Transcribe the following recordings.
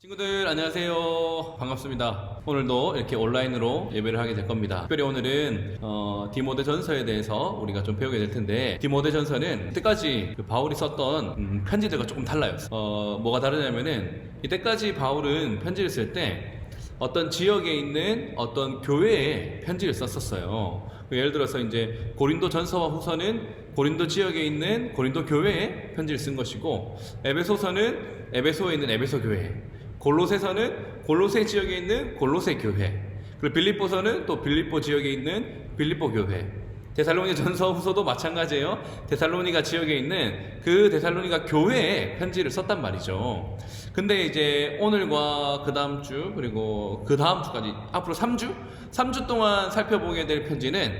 친구들 안녕하세요. 반갑습니다. 오늘도 이렇게 온라인으로 예배를 하게 될 겁니다. 특별히 오늘은 어, 디모데 전서에 대해서 우리가 좀 배우게 될 텐데 디모데 전서는 이때까지 그 바울이 썼던 음, 편지들과 조금 달라요. 어, 뭐가 다르냐면은 이때까지 바울은 편지를 쓸 때 어떤 지역에 있는 어떤 교회에 편지를 썼었어요. 그 예를 들어서 이제 고린도 전서와 후서는 고린도 지역에 있는 고린도 교회에 편지를 쓴 것이고 에베소서는 에베소에 있는 에베소 교회 골로새서는 골로새 지역에 있는 골로새 교회 그리고 빌립보서는 또 빌립보 지역에 있는 빌립보 교회 데살로니 전서 후서도 마찬가지예요 데살로니가 지역에 있는 그 데살로니가 교회에 편지를 썼단 말이죠 근데 이제 오늘과 그 다음 주 그리고 그 다음 주까지 앞으로 3주 3주 동안 살펴보게 될 편지는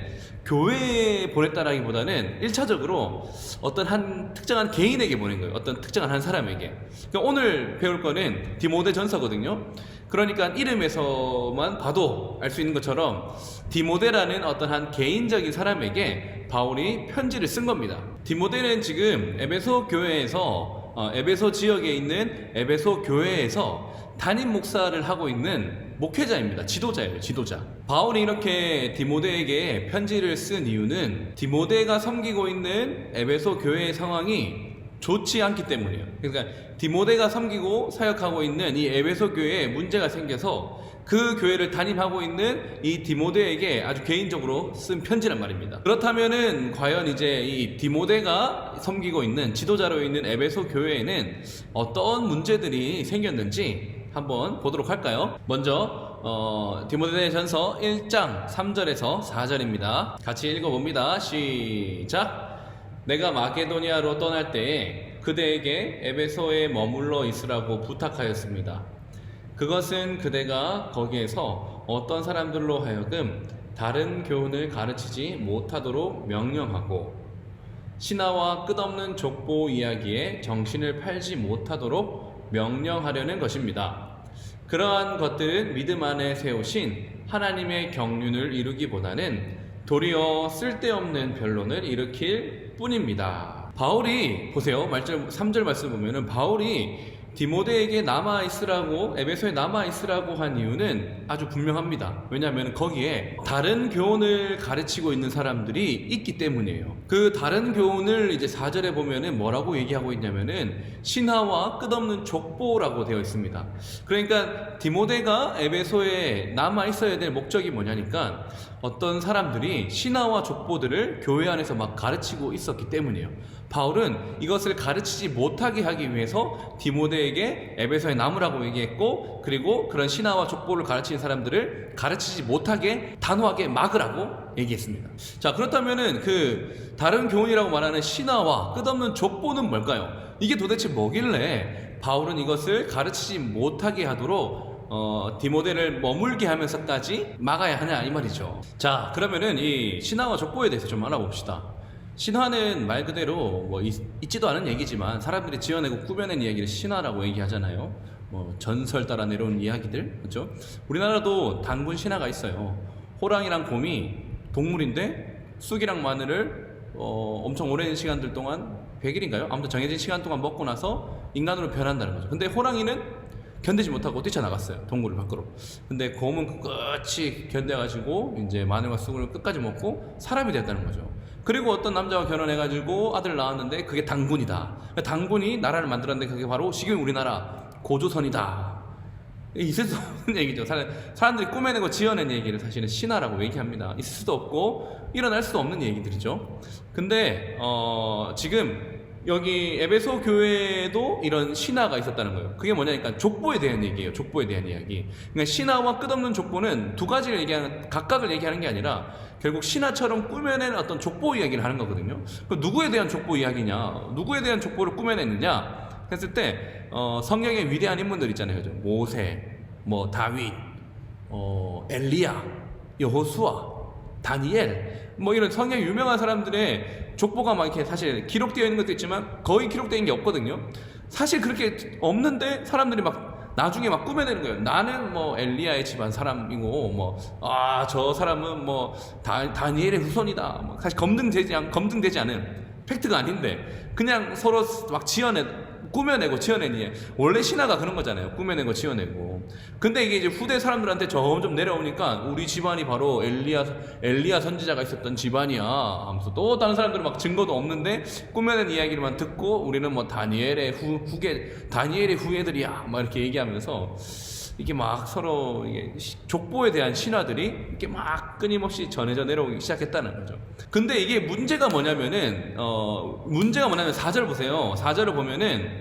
교회에 보냈다라기보다는 1차적으로 어떤 한 특정한 개인에게 보낸 거예요. 어떤 특정한 한 사람에게. 그러니까 오늘 배울 거는 디모데 전서거든요. 그러니까 이름에서만 봐도 알 수 있는 것처럼 디모데라는 어떤 한 개인적인 사람에게 바울이 편지를 쓴 겁니다. 디모데는 지금 에베소 교회에서 어, 에베소 지역에 있는 에베소 교회에서 담임 목사를 하고 있는 목회자입니다. 지도자예요, 지도자. 바울이 이렇게 디모데에게 편지를 쓴 이유는 디모데가 섬기고 있는 에베소 교회의 상황이 좋지 않기 때문이에요. 그러니까 디모데가 섬기고 사역하고 있는 이 에베소 교회에 문제가 생겨서 그 교회를 담임하고 있는 이 디모데에게 아주 개인적으로 쓴 편지란 말입니다. 그렇다면은 과연 이제 이 디모데가 섬기고 있는 지도자로 있는 에베소 교회에는 어떤 문제들이 생겼는지 한번 보도록 할까요? 먼저 어, 디모데 전서 1장 3절에서 4절입니다. 같이 읽어봅니다. 시작. 내가 마게도니아로 떠날 때에 그대에게 에베소에 머물러 있으라고 부탁하였습니다. 그것은 그대가 거기에서 어떤 사람들로 하여금 다른 교훈을 가르치지 못하도록 명령하고 신화와 끝없는 족보 이야기에 정신을 팔지 못하도록 명령하려는 것입니다. 그러한 것들은 믿음 안에 세우신 하나님의 경륜을 이루기보다는 도리어 쓸데없는 변론을 일으킬 뿐입니다. 바울이 보세요. 말절 3절 말씀 보면은 바울이 디모데에게 남아 있으라고 에베소에 남아 있으라고 한 이유는 아주 분명합니다. 왜냐하면 거기에 다른 교훈을 가르치고 있는 사람들이 있기 때문이에요. 그 다른 교훈을 이제 4절에 보면은 뭐라고 얘기하고 있냐면은 신화와 끝없는 족보라고 되어 있습니다. 그러니까 디모데가 에베소에 남아 있어야 될 목적이 뭐냐니까 어떤 사람들이 신화와 족보들을 교회 안에서 막 가르치고 있었기 때문이에요. 바울은 이것을 가르치지 못하게 하기 위해서 디모데에게 에베소에 남으라고 얘기했고 그리고 그런 신화와 족보를 가르치는 사람들을 가르치지 못하게 단호하게 막으라고 얘기했습니다. 자 그렇다면은 그 다른 교훈이라고 말하는 신화와 끝없는 족보는 뭘까요? 이게 도대체 뭐길래 바울은 이것을 가르치지 못하게 하도록 어, 디모데를 머물게 하면서까지 막아야 하냐 이 말이죠. 자 그러면은 이 신화와 족보에 대해서 좀 알아봅시다. 신화는 말 그대로 뭐 있, 있지도 않은 얘기지만 사람들이 지어내고 꾸며낸 이야기를 신화라고 얘기하잖아요. 뭐 전설 따라 내려온 이야기들 그렇죠? 우리나라도 단군 신화가 있어요. 호랑이랑 곰이 동물인데 쑥이랑 마늘을 어, 엄청 오랜 시간들 동안 100일인가요? 아무튼 정해진 시간 동안 먹고 나서 인간으로 변한다는 거죠. 근데 호랑이는 견디지 못하고 뛰쳐나갔어요. 동굴을 밖으로. 근데 곰은 끝이 견뎌가지고 이제 마늘과 쑥을 끝까지 먹고 사람이 됐다는 거죠. 그리고 어떤 남자와 결혼해가지고 아들 낳았는데 그게 당군이다. 당군이 나라를 만들었는데 그게 바로 지금 우리나라 고조선이다. 있을 수 없는 얘기죠. 사람, 사람들이 꾸며내고 지어낸 얘기를 사실은 신화라고 얘기합니다. 있을 수도 없고 일어날 수도 없는 얘기들이죠. 근데 어, 지금 여기 에베소 교회에도 이런 신화가 있었다는 거예요. 그게 뭐냐니까 족보에 대한 얘기예요. 족보에 대한 이야기. 그러니까 신화와 끝없는 족보는 두 가지를 얘기하는 각각을 얘기하는 게 아니라 결국 신화처럼 꾸며낸 어떤 족보 이야기를 하는 거거든요. 그럼 누구에 대한 족보 이야기냐? 누구에 대한 족보를 꾸며냈느냐? 했을 때 어, 성경의 위대한 인물들 있잖아요. 그죠? 모세, 뭐 다윗, 어, 엘리야, 여호수아, 다니엘 뭐 이런 성경 유명한 사람들의 족보가 막 이렇게 사실 기록되어 있는 것도 있지만 거의 있는 게 없거든요. 사실 그렇게 없는데 사람들이 막 나중에 막 꾸며내는 거예요. 나는 뭐 엘리야의 집안 사람이고 뭐아저 사람은 뭐 다, 다니엘의 후손이다. 뭐 사실 검증되지 않 검증되지 않은 팩트가 아닌데 그냥 서로 막 지어내 꾸며내고 지어내니 원래 신화가 그런 거잖아요. 꾸며내고 지어내고. 근데 이게 이제 후대 사람들한테 점점 내려오니까 우리 집안이 바로 엘리야 엘리야 선지자가 있었던 집안이야. 하면서 또 다른 사람들은 막 증거도 없는데 꾸며낸 이야기를만 듣고 우리는 뭐 다니엘의 후 후계 다니엘의 후예들이야. 막 이렇게 얘기하면서 이게 막 서로 이게 시- 족보에 대한 신화들이 이렇게 막 끊임없이 전해져 내려오기 시작했다는 거죠. 근데 이게 문제가 뭐냐면은 어 문제가 뭐냐면 4절 보세요. 4절을 보면은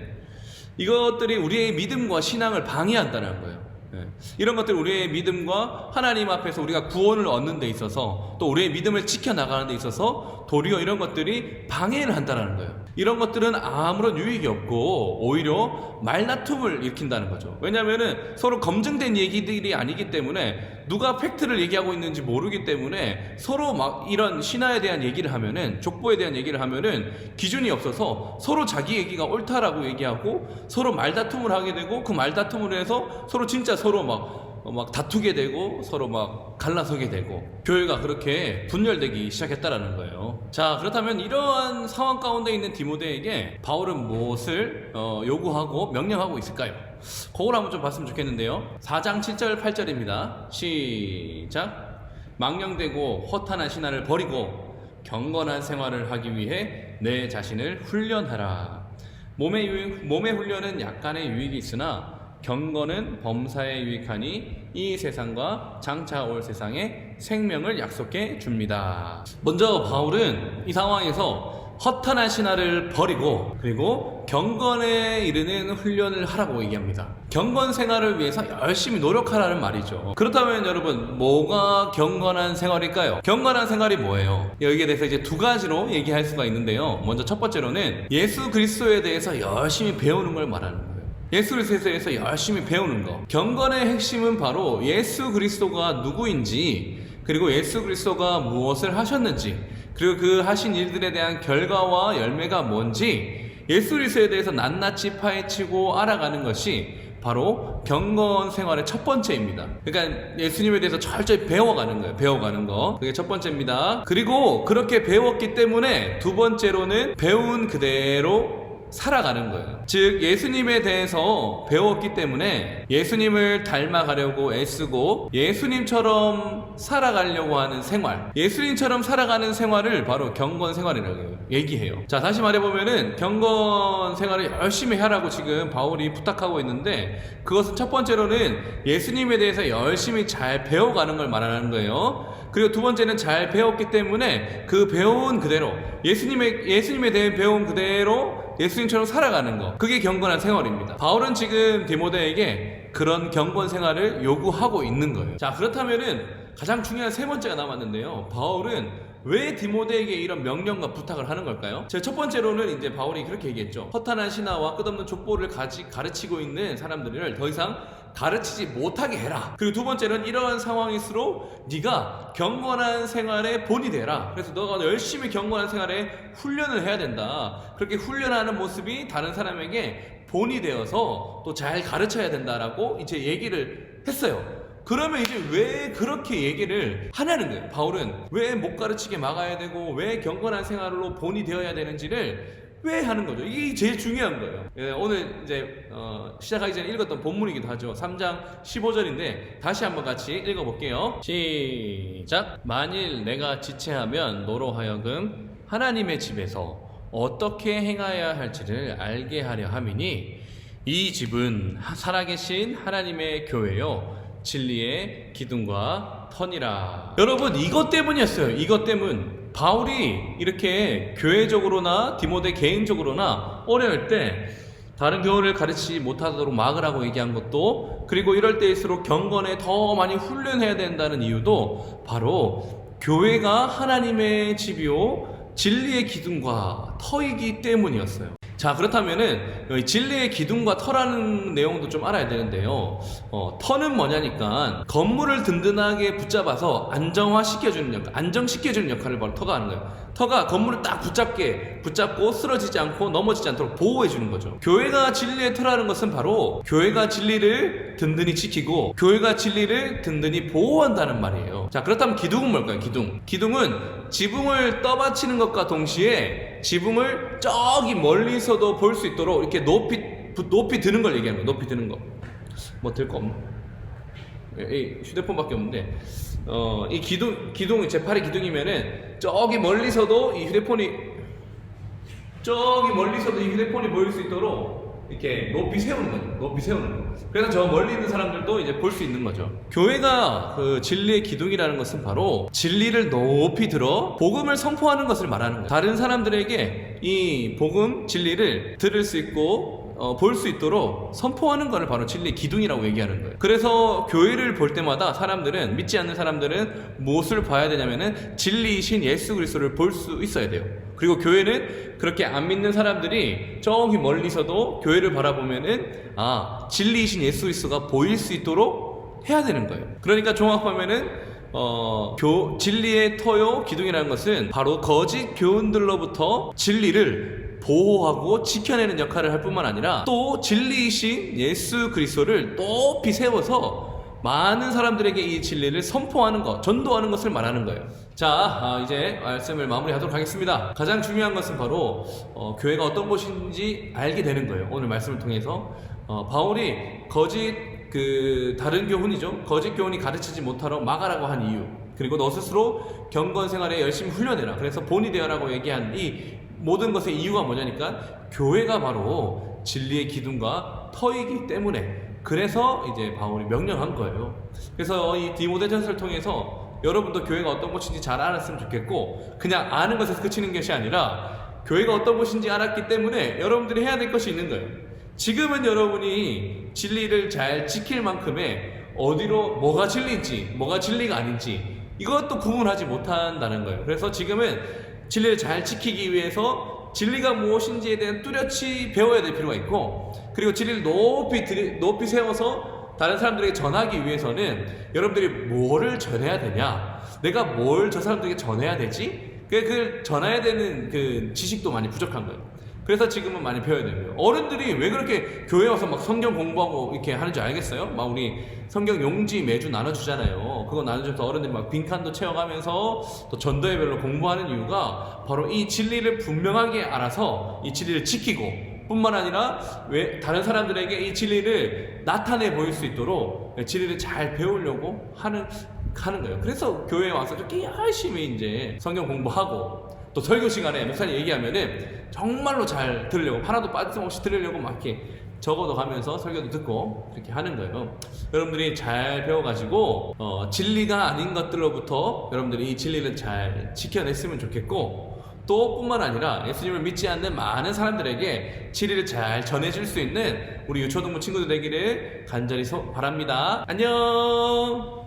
이것들이 우리의 믿음과 신앙을 방해한다는 거예요. 예. 이런 것들 우리의 믿음과 하나님 앞에서 우리가 구원을 얻는 데 있어서 또 우리의 믿음을 지켜나가는 데 있어서 도리어 이런 것들이 방해를 한다는 거예요. 이런 것들은 아무런 유익이 없고 오히려 말다툼을 일으킨다는 거죠. 왜냐하면 서로 검증된 얘기들이 아니기 때문에 누가 팩트를 얘기하고 있는지 모르기 때문에 서로 막 이런 신화에 대한 얘기를 하면은 족보에 대한 얘기를 하면은 기준이 없어서 서로 자기 얘기가 옳다라고 얘기하고 서로 말다툼을 하게 되고 그 말다툼으로 해서 서로 진짜 서로 막 어, 막 다투게 되고 서로 막 갈라서게 되고 교회가 그렇게 분열되기 시작했다라는 거예요. 자 그렇다면 이러한 상황 가운데 있는 디모데에게 바울은 무엇을 어, 요구하고 명령하고 있을까요? 그걸 한번 좀 봤으면 좋겠는데요. 4장 7절 8절입니다. 시작. 망령되고 허탄한 신화를 버리고 경건한 생활을 하기 위해 내 자신을 훈련하라. 몸의 유익, 몸의 훈련은 약간의 유익이 있으나 경건은 범사에 유익하니 이 세상과 장차 올 세상에 생명을 약속해 줍니다. 먼저 바울은 이 상황에서 허탄한 신화를 버리고 그리고 경건에 이르는 훈련을 하라고 얘기합니다. 경건 생활을 위해서 열심히 노력하라는 말이죠. 그렇다면 여러분 뭐가 경건한 생활일까요? 경건한 생활이 뭐예요? 여기에 대해서 이제 두 가지로 얘기할 수가 있는데요. 먼저 첫 번째로는 예수 그리스도에 대해서 열심히 배우는 걸 말하는 거예요. 예수 그리스도에서 열심히 배우는 거. 경건의 핵심은 바로 예수 그리스도가 누구인지, 그리고 예수 그리스도가 무엇을 하셨는지, 그리고 그 하신 일들에 대한 결과와 열매가 뭔지, 예수 그리스도에 대해서 낱낱이 파헤치고 알아가는 것이 바로 경건 생활의 첫 번째입니다. 그러니까 예수님에 대해서 철저히 배워가는 거예요. 배워가는 거. 그게 첫 번째입니다. 그리고 그렇게 배웠기 때문에 두 번째로는 배운 그대로 살아가는 거예요. 즉, 예수님에 대해서 배웠기 때문에 예수님을 닮아가려고 애쓰고 예수님처럼 살아가려고 하는 생활, 예수님처럼 살아가는 생활을 바로 경건 생활이라고 얘기해요. 자, 다시 말해보면은 경건 생활을 열심히 하라고 지금 바울이 부탁하고 있는데 그것은 첫 번째로는 예수님에 대해서 열심히 잘 배워가는 걸 말하는 거예요. 그리고 두 번째는 잘 배웠기 때문에 그 배운 그대로 예수님의 예수님에 대해 배운 그대로 예수님처럼 살아가는 거. 그게 경건한 생활입니다. 바울은 지금 디모데에게 그런 경건 생활을 요구하고 있는 거예요. 자, 그렇다면은 가장 중요한 세 번째가 남았는데요. 바울은 왜 디모데에게 이런 명령과 부탁을 하는 걸까요? 제 첫 번째로는 이제 바울이 그렇게 얘기했죠. 허탄한 신화와 끝없는 족보를 가지, 가르치고 있는 사람들을 더 이상 가르치지 못하게 해라. 그리고 두 번째는 이러한 상황일수록 네가 경건한 생활에 본이 되라. 그래서 너가 열심히 경건한 생활에 훈련을 해야 된다. 그렇게 훈련하는 모습이 다른 사람에게 본이 되어서 또 잘 가르쳐야 된다라고 이제 얘기를 했어요. 그러면 이제 왜 그렇게 얘기를 하냐는 거예요. 바울은 왜 못 가르치게 막아야 되고 왜 경건한 생활로 본이 되어야 되는지를 왜 하는 거죠? 이게 제일 중요한 거예요. 예, 오늘 이제 어, 시작하기 전에 읽었던 본문이기도 하죠. 3장 15절인데 다시 한번 같이 읽어볼게요. 시작. 만일 내가 지체하면 너로 하여금 하나님의 집에서 어떻게 행하여야 할지를 알게 하려 함이니 이 집은 살아계신 하나님의 교회요 진리의 기둥과 터니라. 여러분 이것 때문이었어요. 이것 때문. 바울이 이렇게 교회적으로나 디모데 개인적으로나 어려울 때 다른 교회를 가르치지 못하도록 막으라고 얘기한 것도 그리고 이럴 때일수록 경건에 더 많이 훈련해야 된다는 이유도 바로 교회가 하나님의 집이요 진리의 기둥과 터이기 때문이었어요. 자 그렇다면은 진리의 기둥과 터라는 내용도 좀 알아야 되는데요. 어, 터는 뭐냐니까 건물을 든든하게 붙잡아서 안정화시켜주는 역할, 안정시켜주는 역할을 바로 터가 하는 거예요. 터가 건물을 딱 붙잡게 붙잡고 쓰러지지 않고 넘어지지 않도록 보호해 주는 거죠. 교회가 진리의 터라는 것은 바로 교회가 진리를 든든히 지키고 교회가 진리를 든든히 보호한다는 말이에요. 자, 그렇다면 기둥은 뭘까요? 기둥. 기둥은 지붕을 떠받치는 것과 동시에 지붕을 저기 멀리서도 볼 수 있도록 이렇게 높이 부- 높이 드는 걸 얘기하는 거예요. 높이 드는 거. 뭐 들 거 없나? 예, 이 휴대폰밖에 없는데 어, 이 기둥 기둥 제 팔이 기둥이면은 저기 멀리서도 이 휴대폰이 저기 멀리서도 이 휴대폰이 보일 수 있도록 이렇게 높이 세우는 거죠. 높이 세우는 거. 그래서 저 멀리 있는 사람들도 이제 볼 수 있는 거죠. 교회가 그 진리의 기둥이라는 것은 바로 진리를 높이 들어 복음을 선포하는 것을 말하는 거예요. 다른 사람들에게 이 복음 진리를 들을 수 있고 어, 볼 수 있도록 선포하는 것을 바로 진리의 기둥이라고 얘기하는 거예요. 그래서 교회를 볼 때마다 사람들은 믿지 않는 사람들은 무엇을 봐야 되냐면은 진리이신 예수 그리스도를 볼 수 있어야 돼요. 그리고 교회는 그렇게 안 믿는 사람들이 저기 멀리서도 교회를 바라보면은 아 진리이신 예수 그리스도가 보일 수 있도록 해야 되는 거예요. 그러니까 종합하면은 어, 교, 진리의 터요 기둥이라는 것은 바로 거짓 교훈들로부터 진리를 보호하고 지켜내는 역할을 할 뿐만 아니라 또 진리이신 예수 그리스도를 높이 세워서 많은 사람들에게 이 진리를 선포하는 것, 전도하는 것을 말하는 거예요. 자, 아, 이제 말씀을 마무리하도록 하겠습니다. 가장 중요한 것은 바로 어, 교회가 어떤 곳인지 알게 되는 거예요. 오늘 말씀을 통해서 어, 바울이 거짓 그 다른 교훈이죠. 거짓 교훈이 가르치지 못하러 막아라고 한 이유. 그리고 너 스스로 경건 생활에 열심히 훈련해라. 그래서 본이 되어라고 얘기한 이 모든 것의 이유가 뭐냐니까 교회가 바로 진리의 기둥과 터이기 때문에 그래서 이제 바울이 명령한 거예요. 그래서 이 디모데전서를 통해서 여러분도 교회가 어떤 곳인지 잘 알았으면 좋겠고 그냥 아는 것에서 그치는 것이 아니라 교회가 어떤 곳인지 알았기 때문에 여러분들이 해야 될 것이 있는 거예요. 지금은 여러분이 진리를 잘 지킬 만큼의 어디로 뭐가 진리인지 뭐가 진리가 아닌지 이것도 구분하지 못한다는 거예요. 그래서 지금은 진리를 잘 지키기 위해서 진리가 무엇인지에 대한 뚜렷이 배워야 될 필요가 있고 그리고 진리를 높이 높이 세워서 다른 사람들에게 전하기 위해서는 여러분들이 뭐를 전해야 되냐 내가 뭘 저 사람들에게 전해야 되지 그 그걸 전해야 되는 그 지식도 많이 부족한 거예요. 그래서 지금은 많이 배워야 되고요. 어른들이 왜 그렇게 교회 와서 막 성경 공부하고 이렇게 하는지 알겠어요? 막 우리 성경 용지 매주 나눠주잖아요. 그거 나눠줘서 어른들이 막 빈칸도 채워가면서 또 전도회별로 공부하는 이유가 바로 이 진리를 분명하게 알아서 이 진리를 지키고 뿐만 아니라 왜 다른 사람들에게 이 진리를 나타내 보일 수 있도록 진리를 잘 배우려고 하는 하는 거예요. 그래서 교회에 와서 이렇게 열심히 이제 성경 공부하고 또 설교 시간에 목사님 얘기하면은 정말로 잘 들으려고 하나도 빠짐없이 들으려고 막 이렇게 적어도 가면서 설교도 듣고 이렇게 하는 거예요. 여러분들이 잘 배워가지고 어, 진리가 아닌 것들로부터 여러분들이 이 진리를 잘 지켜냈으면 좋겠고 또 뿐만 아니라 예수님을 믿지 않는 많은 사람들에게 진리를 잘 전해줄 수 있는 우리 유초동무 친구들 되기를 간절히 소- 바랍니다. 안녕.